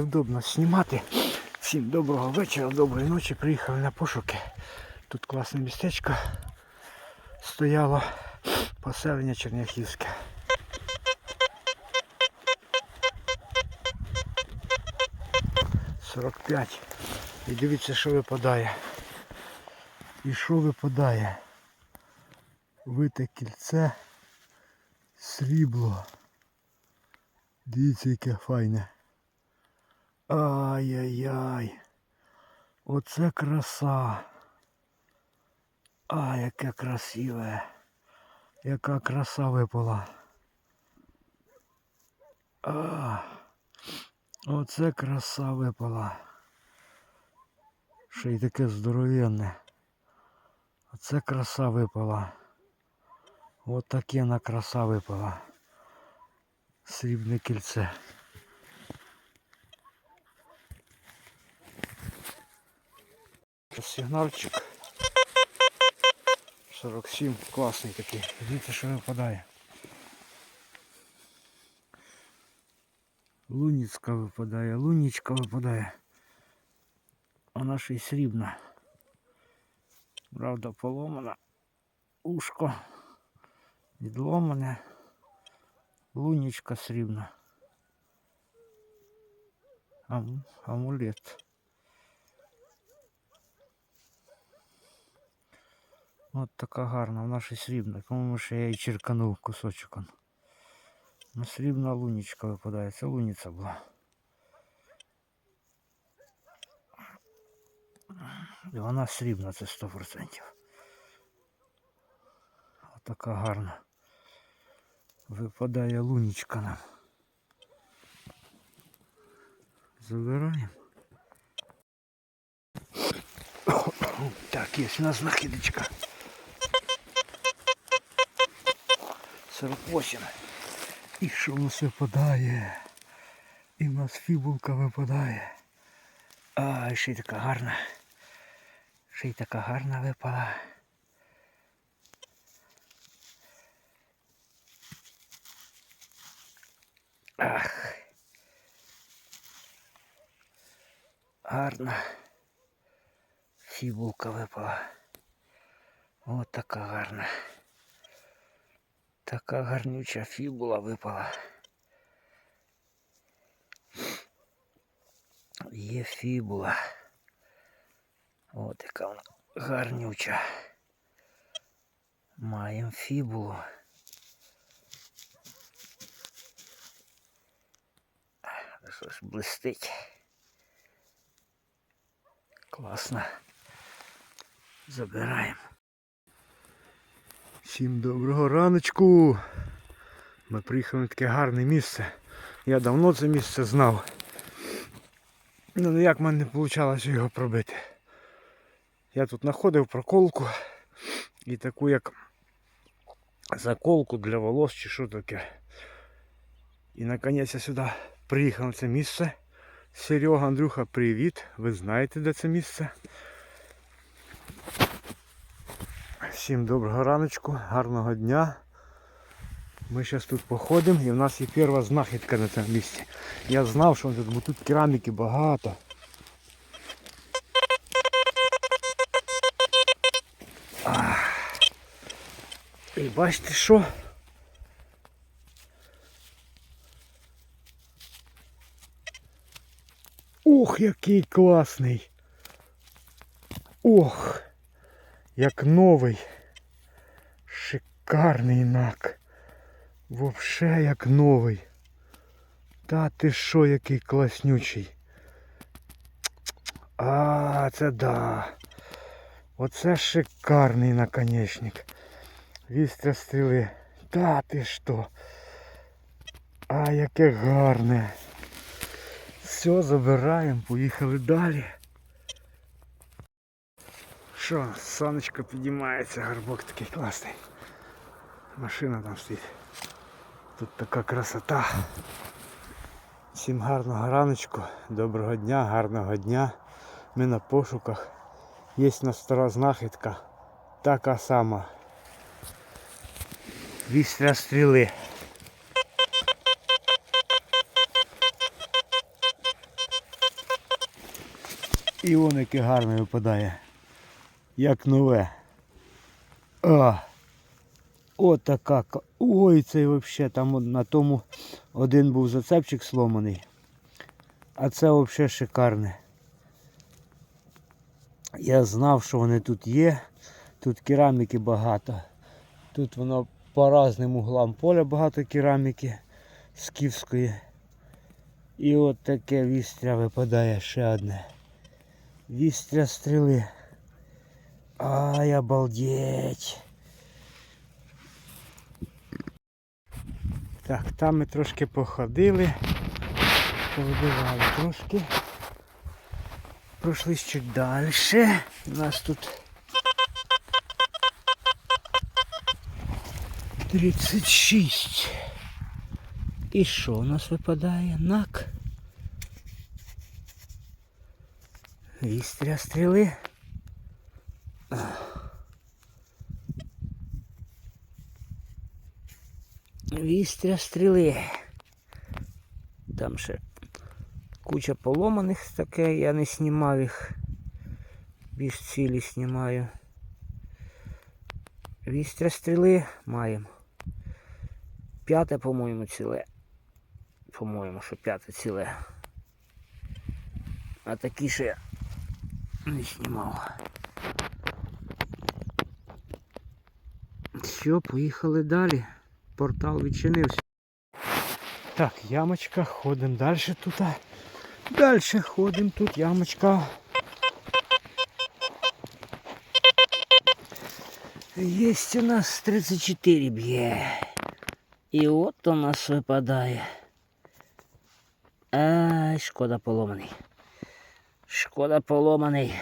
невдобно знімати. Всім доброго вечора, доброї ночі. Приїхали на пошуки. Тут класне містечко стояло. Поселення Черняхівське. Сорок п'ять. І дивіться, що випадає. І що випадає? Вите кільце, срібло. Дивіться, яке файне. Ай-яй-яй. Оце краса. А, яке красиве. Яка краса випала. А, оце краса випала. Ще й таке здоровенне. Оце краса випала. От таке на краса випала. Срібне кільце. Сигнальчик. 47, класний такий. Дивіться, що випадає. Луніцька випадає, лунічка випадає. Вона ще й срібна. Правда, поломана. Ушко. Відломане. Лунічка срібна. Ам, амулет. От така гарна, вона ще срібна. По-моєму, ще я її черканув кусочок. Ну, срібна лунічка випадає. Це луніця була. І вона срібна, це 100%. От така гарна. Випадає лунічка нам. Забираємо. Так, є у нас знахідочка. 48. І що в нас випадає? І в нас фібулка випадає. А, ще й така гарна. Ще й така гарна випала. Ах. Гарна. Фібулка випала. От така гарна. Така гарнюча фібула випала. Є фібула. От яка вона гарнюча. Маємо фібулу. Щось блистить. Класно. Забираємо. Всім доброго раночку. Ми приїхали на таке гарне місце. Я давно це місце знав. Ну ніяк в мене не вийшло його пробити. Я тут знаходив проколку і таку як заколку для волос чи що таке. І наконець я сюди приїхав на це місце. Серега, Андрюха, привіт. Ви знаєте де це місце. Всім доброго раночку, гарного дня. Ми зараз тут походимо і в нас є перша знахідка на цьому місці. Я знав, що тут, тут кераміки багато. І бачите що? Ух, який класний! Ох! Як новий. Шикарний нак. Вообще як новий. Та ти що, який класнючий. А, це да. Оце шикарний наконечник. Вістря стріли. Та ти що? А, яке гарне. Все, забираємо, поїхали далі. Що, сонечко підіймається, гарбок такий класний. Машина там стоїть. Тут така красота. Всім гарного раночку, доброго дня, гарного дня. Ми на пошуках. Є у нас стара знахідка. Така сама. Вістря стріли. І воно яке гарне випадає. Як нове. А. Отака. ка- Ой, цей взагалі там на тому один був зацепчик сломаний. А це взагалі шикарне. Я знав, що вони тут є. Тут кераміки багато. Тут воно по різним углам поля багато кераміки скіфської. І от таке вістря випадає ще одне. Вістря стріли. Ай, обалдеть. Так, там ми трошки походили, повибивали трошки. Пройшли чуть далі. У нас тут 36. І що у нас випадає? Нак. Вістря стріли. Вістря стріли. Там ще куча поломаних таке, я не знімав їх. Більш цілі знімаю. Вістря стріли маємо. П'яте, по-моєму, ціле. По-моєму, що п'яте ціле. А такі ще не знімав. Все, поїхали далі. Портал відчинився. Так, ямочка, ходимо далі тут. Далі ходимо, тут ямочка. Есть у нас 34 б'є. І от у нас випадає. Ай, шкода поломаний. Шкода поломаний.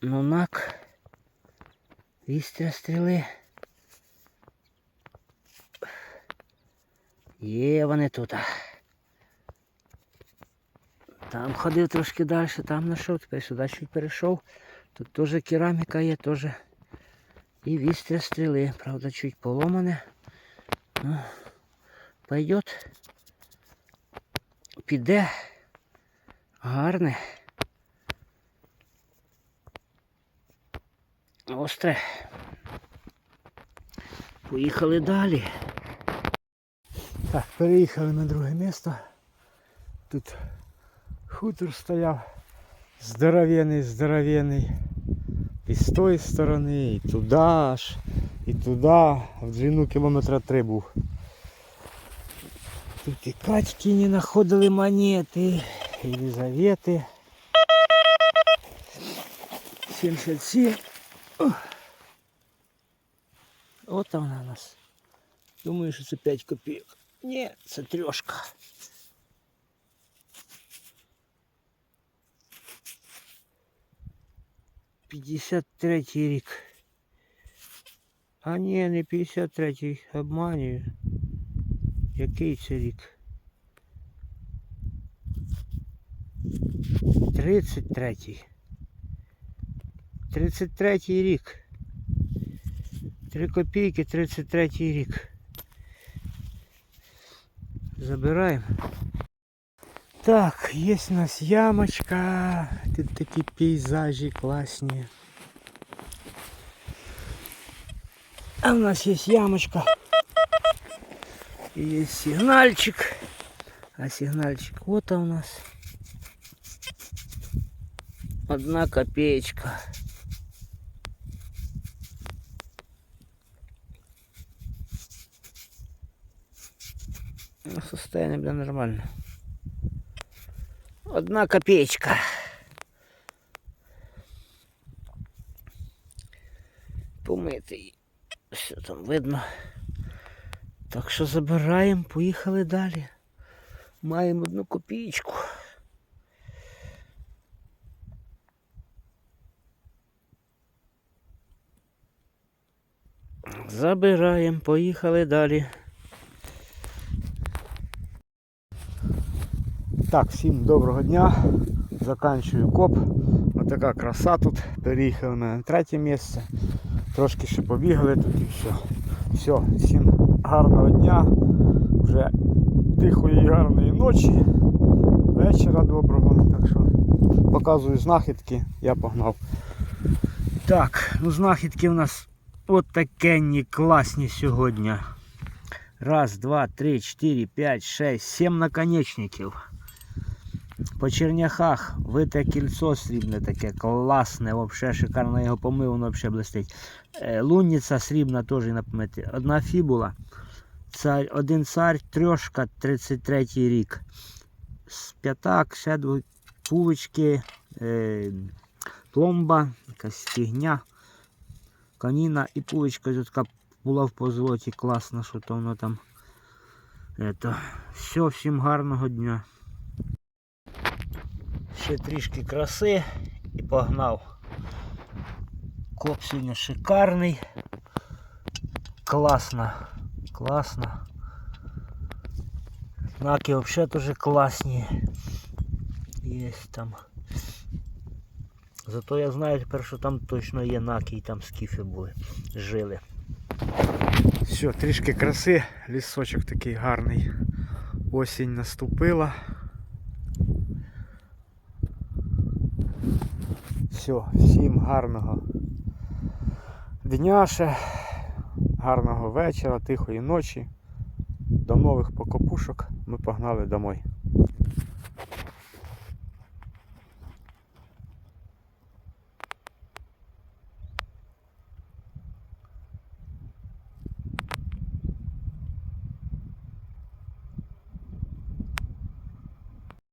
Ну нак. Вістря стріли. Є вони тут. Там ходив трошки далі, там знайшов, тепер сюди чуть перейшов. Тут теж кераміка є, теж. І вістря стріли. Правда, чуть поломане. Ну, пойдет. Піде. Гарне. Остре. Поїхали далі. Так, переїхали на друге місто. Тут хутор стояв. Здоровенний, здоровенний. І з тої сторони, і туди аж, і туди. В длину кілометра три був. Тут і Катькіні знаходили монети, і Лізавети. 77. О. От вона у нас. Думаю, що це 5 копійок. Ні, це трьошка. П'ятдесят третій рік. А ні, не 53-й, обманюю. Який це рік? 33-й. 33-й рік. 3 копійки, 33-й рік. Забираємо. Так, є у нас ямочка. Тут такі пейзажі класні. А у нас есть ямочка. И есть сигнальчик. А сигнальчик вот у нас. Одна копеечка. Состояние, бля, нормально. Одна копеечка. Помитий. Все там видно. Так що забираємо, поїхали далі. Маємо одну копійку. Забираємо, поїхали далі. Так, всім доброго дня. Заканчую коп. Отака краса тут. Переїхали ми на третє місце. Трошки ще побігали тут і все. Все, всім гарного дня. Вже тихої і гарної ночі. Вечора доброго. Так що показую знахідки, я погнав. Так, ну знахідки у нас от такенні класні сьогодні. Раз, два, три, чотири, п'ять, шесть, сім наконечників. По черняхах вите кільцо срібне таке, класне, вообще шикарно його помив, воно взагалі блистить. Е, Лунниця срібна теж на. Одна фібула. Цар, один цар, трьошка, 33 рік. П'ятак, ще дві пулички, е, пломба, якась фігня, каніна і пуличка ось така була в позолоті, класна, що то воно там. Ето. Все, всім гарного дня. Ще трішки краси і погнав. Коп сьогодні шикарний. Класно. Класно. Знаки взагалі дуже класні. Є там. Зато я знаю тепер, що там точно є наки і там скіфи були. Жили. Все, трішки краси, лісочок такий гарний. Осінь наступила. все, всім гарного дня, ще, гарного вечора, тихої ночі. До нових покопушок ми погнали домой.